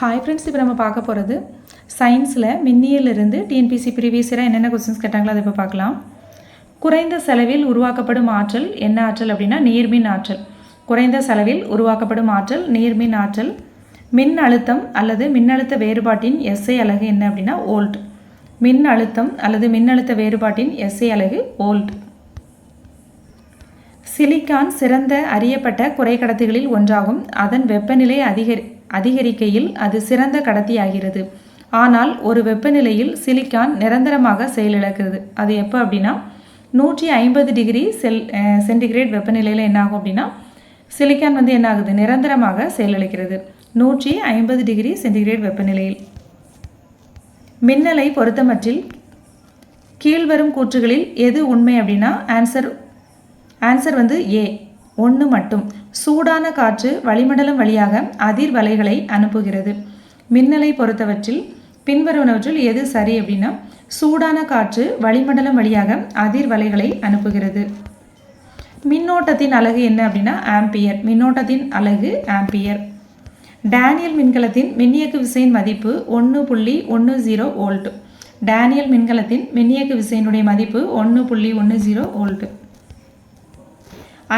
Hi friends இப்போ நம்ம பார்க்க போகிறது சயின்ஸில் மின்னியலிருந்து டிஎன்பிசி ப்ரீவியஸராக என்னென்ன கொஸ்டின்ஸ் கேட்டாங்களோ அதை இப்போ பார்க்கலாம். குறைந்த செலவில் உருவாக்கப்படும் ஆற்றல் என்ன ஆற்றல் அப்படின்னா நீர்மின் ஆற்றல். குறைந்த செலவில் உருவாக்கப்படும் ஆற்றல் நீர்மின் ஆற்றல். மின் அழுத்தம் அல்லது மின்னழுத்த வேறுபாட்டின் எஸ்ஐ அலகு என்ன அப்படின்னா ஓல்ட் மின் அழுத்தம் அல்லது மின்னழுத்த வேறுபாட்டின் எஸ்ஐ அலகு ஓல்ட் சிலிக்கான் சிறந்த அறியப்பட்ட குறைக்கடத்திகளில் ஒன்றாகும். அதன் வெப்பநிலை அதிகரி அதிகரிக்கையில் அது சிறந்த கடத்தியாகிறது. ஆனால் ஒரு வெப்பநிலையில் சிலிக்கான் நிரந்தரமாக செயலிழக்கிறது. அது எப்போ அப்படின்னா நூற்றி ஐம்பது டிகிரி செல் சென்டிகிரேட் வெப்பநிலையில் என்னாகும் அப்படின்னா சிலிக்கான் வந்து என்ன ஆகுது? நிரந்தரமாக செயலிழக்கிறது. நூற்றி ஐம்பது டிகிரி சென்டிகிரேட் வெப்பநிலையில். மின்னலை பொறுத்தமற்றில் கீழ்வரும் கூற்றுகளில் எது உண்மை அப்படின்னா ஆன்சர் ஆன்சர் வந்து ஏ. ஒன்று மட்டும். சூடான காற்று வளிமண்டலம் வழியாக அதிர்வலைகளை அனுப்புகிறது. மின்னலை பொறுத்தவற்றில் பின்வருவனவற்றில் எது சரி அப்படின்னா சூடான காற்று வளிமண்டலம் வழியாக அதிர்வலைகளை அனுப்புகிறது. மின்னோட்டத்தின் அலகு என்ன அப்படின்னா ஆம்பியர். மின்னோட்டத்தின் அலகு ஆம்பியர். டேனியல் மின்கலத்தின் மின்னியக்கு விசையின் மதிப்பு ஒன்று புள்ளி ஒன்று ஜீரோ வோல்ட். டேனியல் மின்கலத்தின் மின்னியக்கு விசையினுடைய மதிப்பு ஒன்று புள்ளி ஒன்று ஜீரோ வோல்ட்.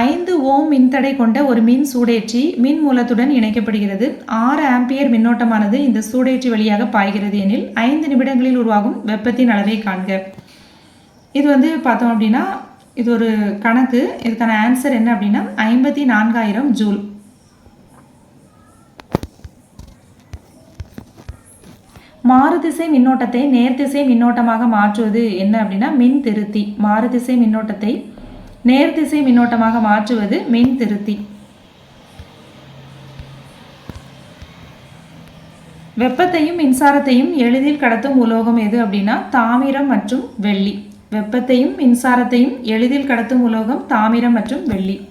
ஐந்து ஓம் மின்தடை கொண்ட ஒரு மின் சூடேற்றி மின் மூலத்துடன் இணைக்கப்படுகிறது. ஆறு ஆம்பியர் மின்னோட்டமானது இந்த சூடேற்றி வழியாக பாய்கிறது எனில் ஐந்து நிமிடங்களில் உருவாகும் வெப்பத்தின் அளவை காண்க. இது வந்து பார்த்தோம் அப்படின்னா இது ஒரு கணக்கு. இதுக்கான ஆன்சர் என்ன அப்படின்னா ஐம்பத்தி நான்காயிரம் ஜூல். மாறுதிசை மின்னோட்டத்தை நேர்திசை மின்னோட்டமாக மாற்றுவது என்ன அப்படின்னா மின் திருத்தி மாறுதிசை மின்னோட்டத்தை நேர்திசை மின்னோட்டமாக மாற்றுவது மின் திருத்தி. வெப்பத்தையும் மின்சாரத்தையும் எளிதில் கடத்தும் உலோகம் எது அப்படின்னா தாமிரம் மற்றும் வெள்ளி. வெப்பத்தையும் மின்சாரத்தையும் எளிதில் கடத்தும் உலோகம் தாமிரம் மற்றும் வெள்ளி.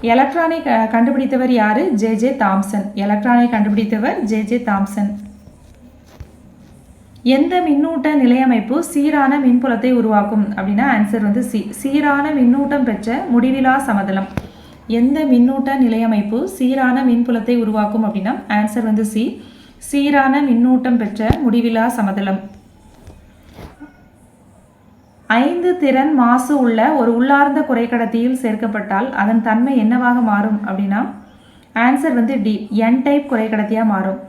எலக்ட்ரானை க- கண்டுபிடித்தவர் யாரு? J J Thomson. எலக்ட்ரானை கண்டுபிடித்தவர் ஜே ஜே தாம்சன். எந்த மின்னூட்ட நிலையமைப்பு சீரான மின்புலத்தை உருவாக்கும்? அப்படின்னா ஆன்சர் வந்து சி சீரான மின்னூட்டம் பெற்ற முடிவிலா சமதளம். எந்த மின்னூட்ட நிலையமைப்பு சீரான மின்புலத்தை உருவாக்கும்? அப்படின்னா ஆன்சர் வந்து சி சீரான மின்னூட்டம் பெற்ற முடிவிலா சமதளம். ஐந்து திறன் மாசு உள்ள ஒரு உள்ளார்ந்த குறைக்கடத்தியில் சேர்க்கப்பட்டால் அதன் தன்மை என்னவாக மாறும்? அப்படின்னா ஆன்சர் வந்து டி என் டைப் குறைக்கடத்தியாக மாறும்.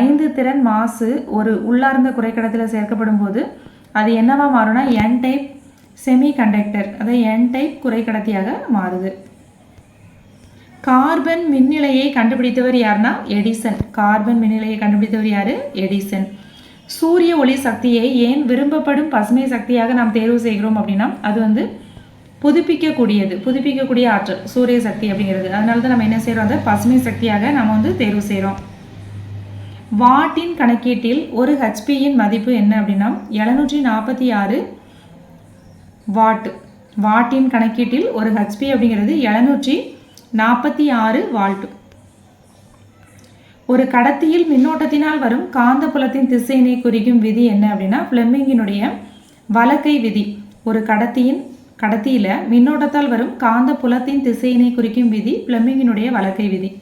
ஐந்து திறன் மாசு ஒரு உள்ளார்ந்த குறைக்கடத்தில் சேர்க்கப்படும் போது அது என்னவா மாறும்னா என் டைப் செமி கண்டக்டர் அதாவது என் டைப் குறைக்கடத்தியாக மாறுது. கார்பன் மின்னிலையை கண்டுபிடித்தவர் யாருன்னா எடிசன் கார்பன் மின்னிலையை கண்டுபிடித்தவர் யார்? எடிசன் சூரிய ஒளி சக்தியை ஏன் விரும்பப்படும் பசுமை சக்தியாக நாம் தேர்வு செய்கிறோம் அப்படின்னா அது வந்து புதுப்பிக்கக்கூடியது புதுப்பிக்கக்கூடிய ஆற்றல் சூரிய சக்தி அப்படிங்கிறது. அதனால தான் நம்ம என்ன செய்கிறோம் அதை பசுமை சக்தியாக நம்ம வந்து தேர்வு செய்கிறோம் வாட்டின் கணக்கீட்டில் ஒரு ஹெச்பியின் மதிப்பு என்ன அப்படின்னா எழுநூற்றி நாற்பத்தி ஆறு வாட்டு வாட்டின் கணக்கீட்டில் ஒரு ஹெச்பி அப்படிங்கிறது எழுநூற்றி நாற்பத்தி ஆறு வால்ட்டு ஒரு கடத்தியில் மின்னோட்டத்தினால் வரும் காந்த புலத்தின் திசையினை குறிக்கும் விதி என்ன அப்படின்னா ஃப்ளெமிங்கினுடைய வலக்கை விதி. ஒரு கடத்தியின் கடத்தியில் மின்னோட்டத்தால் வரும் காந்த புலத்தின் திசையினை குறிக்கும் விதி ஃப்ளெமிங்கினுடைய வலக்கை விதி.